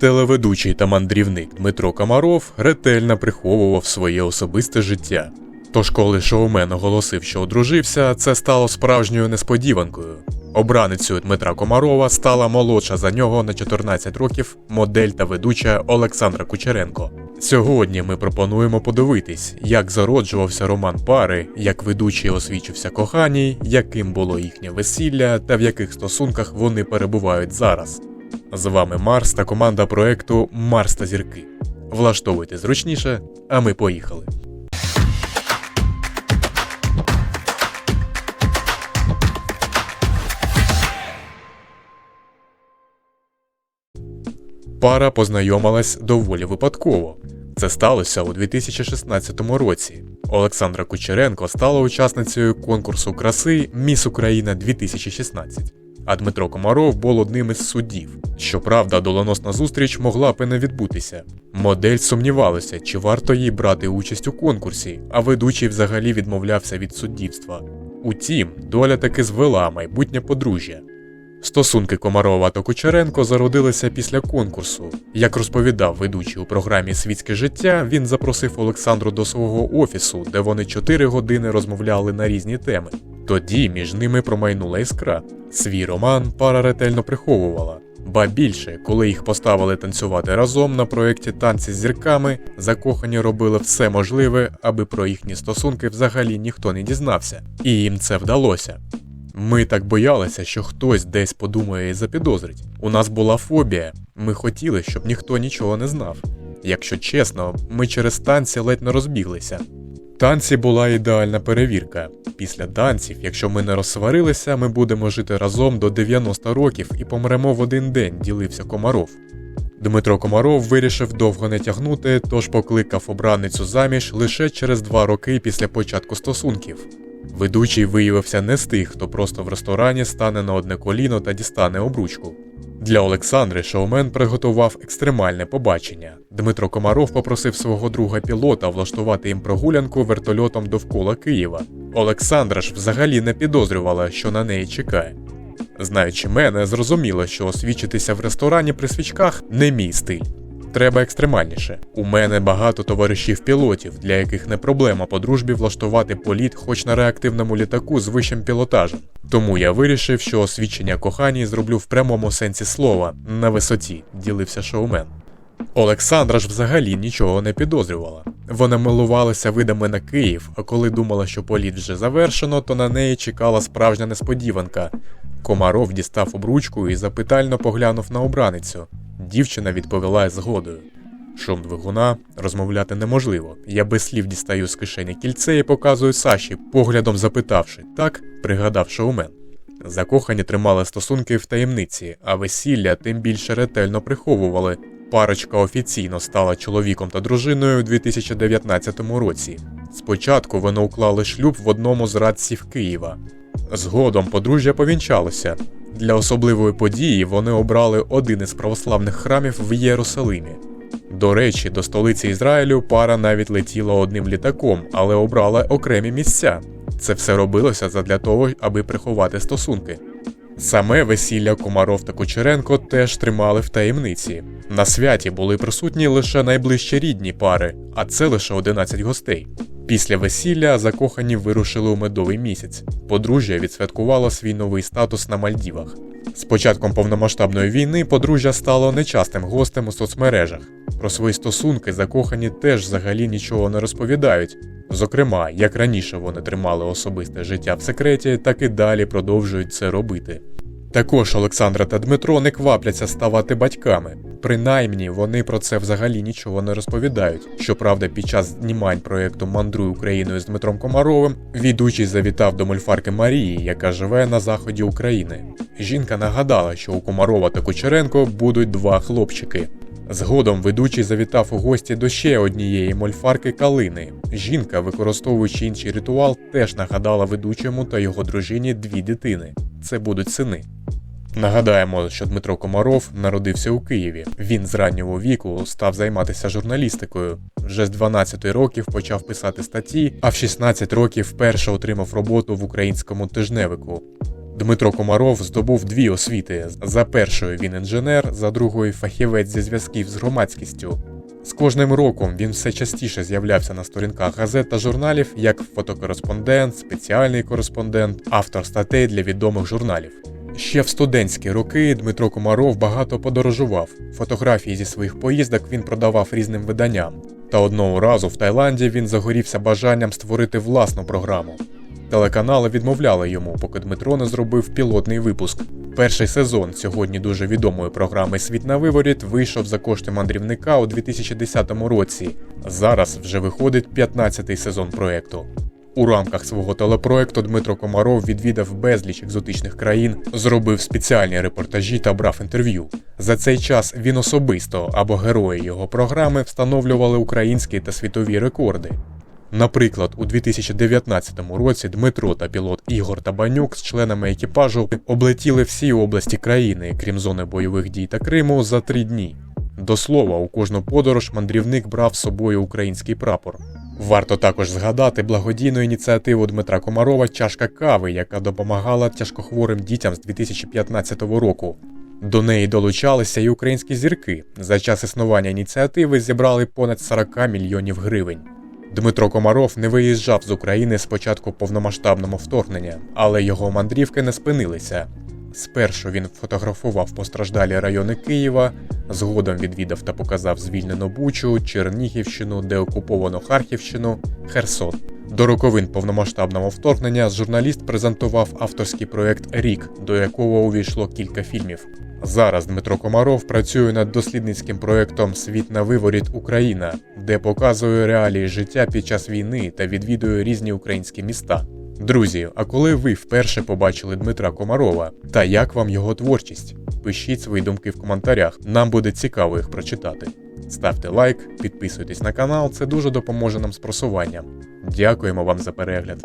Телеведучий та мандрівник Дмитро Комаров ретельно приховував своє особисте життя. Тож, коли шоумен оголосив, що одружився, це стало справжньою несподіванкою. Обраницею Дмитра Комарова стала молодша за нього на 14 років модель та ведуча Олександра Кучеренко. Сьогодні ми пропонуємо подивитись, як зароджувався роман пари, як ведучий освічився коханій, яким було їхнє весілля та в яких стосунках вони перебувають зараз. З вами Марс та команда проекту Марс та зірки. Влаштовуйте зручніше, а ми поїхали. Пара познайомилась доволі випадково. Це сталося у 2016 році. Олександра Кучеренко стала учасницею конкурсу краси Міс Україна 2016. А Дмитро Комаров був одним із суддів. Щоправда, доленосна зустріч могла б і не відбутися. Модель сумнівалася, чи варто їй брати участь у конкурсі, а ведучий взагалі відмовлявся від суддівства. Утім, доля таки звела майбутнє подружжя. Стосунки Комарова та Кучеренко зародилися після конкурсу. Як розповідав ведучий у програмі Світське життя, він запросив Олександру до свого офісу, де вони 4 години розмовляли на різні теми. Тоді між ними промайнула іскра. Свій роман пара ретельно приховувала. Ба більше, коли їх поставили танцювати разом на проєкті танці з зірками, закохані робили все можливе, аби про їхні стосунки взагалі ніхто не дізнався. І їм це вдалося. Ми так боялися, що хтось десь подумає і запідозрить. У нас була фобія. Ми хотіли, щоб ніхто нічого не знав. Якщо чесно, ми через танці ледь не розбіглися. Танці була ідеальна перевірка. Після танців, якщо ми не розсварилися, ми будемо жити разом до 90 років і помремо в один день, ділився Комаров. Дмитро Комаров вирішив довго не тягнути, тож покликав обраницю заміж лише через два роки після початку стосунків. Ведучий виявився не з тих, хто просто в ресторані стане на одне коліно та дістане обручку. Для Олександри шоумен приготував екстремальне побачення. Дмитро Комаров попросив свого друга пілота влаштувати їм прогулянку вертольотом довкола Києва. Олександра ж взагалі не підозрювала, що на неї чекає. Знаючи мене, зрозуміло, що освічитися в ресторані при свічках не мій стиль. Треба екстремальніше. У мене багато товаришів-пілотів, для яких не проблема по дружбі влаштувати політ хоч на реактивному літаку з вищим пілотажем. Тому я вирішив, що освічення коханій зроблю в прямому сенсі слова на висоті, ділився шоумен. Олександра ж взагалі нічого не підозрювала. Вона милувалася видами на Київ, а коли думала, що політ вже завершено, то на неї чекала справжня несподіванка. Комаров дістав обручку і запитально поглянув на обраницю. Дівчина відповіла згодою. Шум двигуна розмовляти неможливо. Я без слів дістаю з кишені кільце і показую Саші, поглядом запитавши, так, пригадав шоумен. Закохані тримали стосунки в таємниці, а весілля тим більше ретельно приховували. Парочка офіційно стала чоловіком та дружиною у 2019 році. Спочатку вони уклали шлюб в одному з радців Києва. Згодом подружжя повінчалося. Для особливої події вони обрали один із православних храмів в Єрусалимі. До речі, до столиці Ізраїлю пара навіть летіла одним літаком, але обрала окремі місця. Це все робилося задля того, аби приховати стосунки. Саме весілля Комаров та Кучеренко теж тримали в таємниці. На святі були присутні лише найближчі рідні пари, а це лише 11 гостей. Після весілля закохані вирушили у медовий місяць. Подружжя відсвяткувало свій новий статус на Мальдівах. З початком повномасштабної війни подружжя стало нечастим гостем у соцмережах. Про свої стосунки закохані теж взагалі нічого не розповідають. Зокрема, як раніше вони тримали особисте життя в секреті, так і далі продовжують це робити. Також Олександра та Дмитро не квапляться ставати батьками. Принаймні вони про це взагалі нічого не розповідають. Щоправда, під час знімань проєкту Мандруй Україною з Дмитром Комаровим відучий завітав до мульфарки Марії, яка живе на заході України. Жінка нагадала, що у Комарова та Кучеренко будуть два хлопчики. Згодом ведучий завітав у гості до ще однієї мольфарки Калини. Жінка, використовуючи інший ритуал, теж нагадала ведучому та його дружині дві дитини. Це будуть сини. Нагадаємо, що Дмитро Комаров народився у Києві. Він з раннього віку став займатися журналістикою. Вже з 12 років почав писати статті, а в 16 років вперше отримав роботу в українському тижневику. Дмитро Комаров здобув дві освіти. За першою він інженер, за другою фахівець зі зв'язків з громадськістю. З кожним роком він все частіше з'являвся на сторінках газет та журналів як фотокореспондент, спеціальний кореспондент, автор статей для відомих журналів. Ще в студентські роки Дмитро Комаров багато подорожував. Фотографії зі своїх поїздок він продавав різним виданням. Та одного разу в Таїланді він загорівся бажанням створити власну програму. Телеканали відмовляли йому, поки Дмитро не зробив пілотний випуск. Перший сезон сьогодні дуже відомої програми Світ на виворіт вийшов за кошти мандрівника у 2010 році. Зараз вже виходить 15-й сезон проекту. У рамках свого телепроекту Дмитро Комаров відвідав безліч екзотичних країн, зробив спеціальні репортажі та брав інтерв'ю. За цей час він особисто або герої його програми встановлювали українські та світові рекорди. Наприклад, у 2019 році Дмитро та пілот Ігор Табанюк з членами екіпажу облетіли всі області країни, крім зони бойових дій та Криму, за три дні. До слова, у кожну подорож мандрівник брав з собою український прапор. Варто також згадати благодійну ініціативу Дмитра Комарова Чашка кави, яка допомагала тяжкохворим дітям з 2015 року. До неї долучалися і українські зірки. За час існування ініціативи зібрали понад 40 мільйонів гривень. Дмитро Комаров не виїжджав з України з початку повномасштабного вторгнення, але його мандрівки не спинилися. Спершу він фотографував постраждалі райони Києва, згодом відвідав та показав звільнену Бучу, Чернігівщину, деокуповану Харківщину, Херсон. До роковин повномасштабного вторгнення журналіст презентував авторський проект Рік, до якого увійшло кілька фільмів. Зараз Дмитро Комаров працює над дослідницьким проектом Світ на виворіт Україна, де показує реалії життя під час війни та відвідує різні українські міста. Друзі, а коли ви вперше побачили Дмитра Комарова та як вам його творчість? Пишіть свої думки в коментарях, нам буде цікаво їх прочитати. Ставте лайк, підписуйтесь на канал, це дуже допоможе нам з просуванням. Дякуємо вам за перегляд.